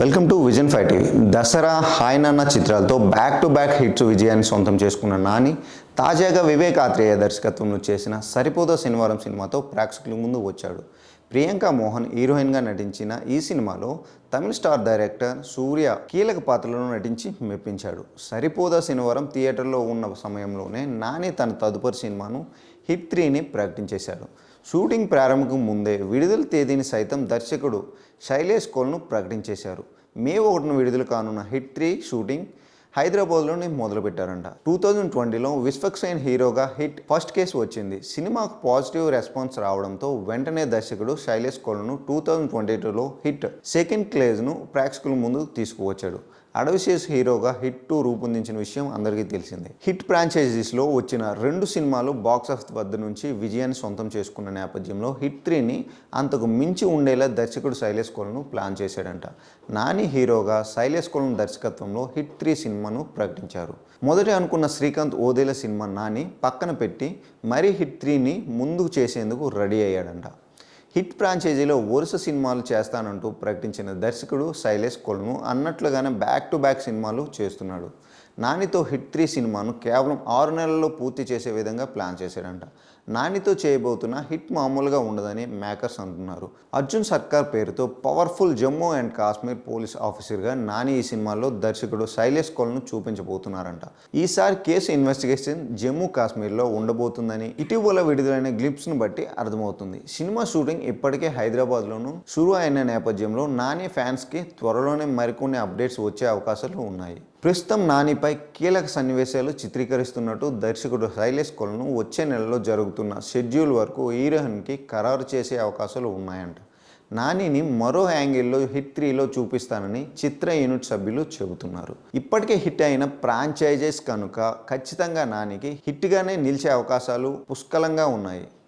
Welcome to Vision Five TV. Dasara Hi Nanna చిత్రాలతో back to back hits విజయాన్ని సొంతం చేసుకున్న నాని తాజాగా వివేక్ ఆత్రేయ దర్శకత్వంలో చేసిన సరిపోదా శనివారం సినిమాతో ప్రేక్షకుల ముందు వచ్చాడు. ప్రియాంక మోహన్ హీరోయిన్గా నటించిన ఈ సినిమాలో తమిళ స్టార్ డైరెక్టర్ సూర్య కీలక పాత్రలో నటించి మెప్పించాడు. సరిపోదా శనివారం థియేటర్లో ఉన్న సమయంలోనే నాని తన తదుపరి సినిమాను హిట్ త్రీని ప్రకటించేశాడు షూటింగ్ ప్రారంభకు ముందే విడుదల తేదీని సైతం దర్శకుడు శైలేష్ కోల్ను ప్రకటించేశారు. మే ఒకటిన విడుదల కానున్న హిట్ త్రీ షూటింగ్ హైదరాబాద్లోనే మొదలుపెట్టారంట. టూ థౌజండ్ ట్వంటీలో విశ్వక్సేన్ హీరోగా హిట్ ఫస్ట్ కేసు వచ్చింది. సినిమాకు పాజిటివ్ రెస్పాన్స్ రావడంతో వెంటనే దర్శకుడు శైలేష్ కోల్ను టూ థౌజండ్ ట్వంటీ టూలో హిట్ సెకండ్ క్లేజ్ను ప్రేక్షకుల ముందు తీసుకువచ్చాడు. అడవిశేష్ హీరోగా హిట్ టూ రూపొందించిన విషయం అందరికీ తెలిసిందే. హిట్ ఫ్రాంచైజీస్లో వచ్చిన రెండు సినిమాలు బాక్సాఫీస్ వద్ద నుంచి విజయాన్ని సొంతం చేసుకున్న నేపథ్యంలో హిట్ త్రీని అంతకు మించి ఉండేలా దర్శకుడు శైలేష్ కోలను ప్లాన్ చేశాడంట. నాని హీరోగా శైలేష్ కోలం దర్శకత్వంలో హిట్ త్రీ సినిమాను ప్రకటించారు. మొదట అనుకున్న శ్రీకాంత్ ఓదేల సినిమా నాని పక్కన పెట్టి మరీ హిట్ త్రీని ముందుకు చేసేందుకు రెడీ అయ్యాడంట. హిట్ ఫ్రాంచైజీలో వరుస సినిమాలు చేస్తానంటూ ప్రకటించిన దర్శకుడు శైలేష్ కొల్ను అన్నట్లుగానే బ్యాక్ టు బ్యాక్ సినిమాలు చేస్తున్నాడు. నానితో హిట్ త్రీ సినిమాను కేవలం ఆరు నెలల్లో పూర్తి చేసే విధంగా ప్లాన్ చేశాడంట. నానితో చేయబోతున్న హిట్ మామూలుగా ఉండదని మేకర్స్ అంటున్నారు. అర్జున్ సర్కార్ పేరుతో powerful Jammu and Kashmir police ఆఫీసర్గా నాని ఈ సినిమాలో దర్శకుడు శైలేష్ కోల్ను చూపించబోతున్నారంట. ఈసారి కేసు ఇన్వెస్టిగేషన్ జమ్మూ కాశ్మీర్లో ఉండబోతుందని ఇటీవల విడుదలైన గ్లిప్స్ను బట్టి అర్థమవుతుంది. సినిమా షూటింగ్ ఇప్పటికే హైదరాబాద్లోనూ షురు అయిన నేపథ్యంలో నాని ఫ్యాన్స్కి త్వరలోనే మరికొన్ని అప్డేట్స్ వచ్చే అవకాశాలు ఉన్నాయి. ప్రస్తుతం నానిపై కీలక సన్నివేశాలు చిత్రీకరిస్తున్నట్టు దర్శకుడు శైలేష్ కొలను వచ్చే నెలలో జరుగుతుంది జరుగుతున్న షెడ్యూల్ వరకు హీరోయిన్కి ఖరారు చేసే అవకాశాలు ఉన్నాయంట. నానిని మరో యాంగిల్లో హిట్ త్రీలో చూపిస్తానని చిత్ర యూనిట్ సభ్యులు చెబుతున్నారు. ఇప్పటికే హిట్ అయిన ఫ్రాంచైజెస్ కనుక ఖచ్చితంగా నానికి హిట్గానే నిలిచే అవకాశాలు పుష్కలంగా ఉన్నాయి.